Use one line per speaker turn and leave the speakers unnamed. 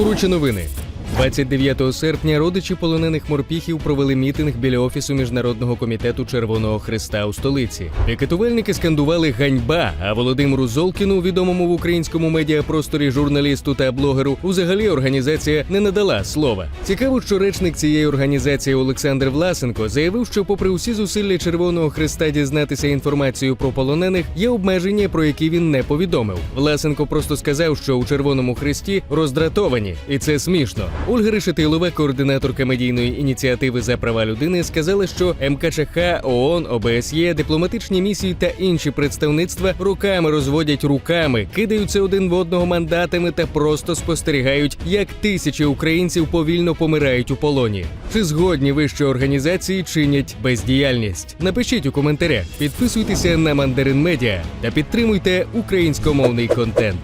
Скорочі новини. 29 серпня родичі полонених морпіхів провели мітинг біля офісу міжнародного комітету Червоного Христа у столиці. Пікетувальники скандували ганьба. А Володимиру Золкіну, відомому в українському медіапросторі журналісту та блогеру, узагалі організація не надала слова. Цікаво, що речник цієї організації Олександр Власенко заявив, що, попри усі зусилля Червоного Христа дізнатися інформацію про полонених, є обмеження, про які він не повідомив. Власенко просто сказав, що у Червоному Христі роздратовані, і це смішно. Ольга Решетилова, координаторка медійної ініціативи за права людини, сказала, що МКЧХ, ООН, ОБСЄ, дипломатичні місії та інші представництва руками розводять руками, кидаються один в одного мандатами та просто спостерігають, як тисячі українців повільно помирають у полоні. Чи згодні ви, організації чинять бездіяльність? Напишіть у коментарях, підписуйтеся на Мандарин Медіа та підтримуйте українськомовний контент.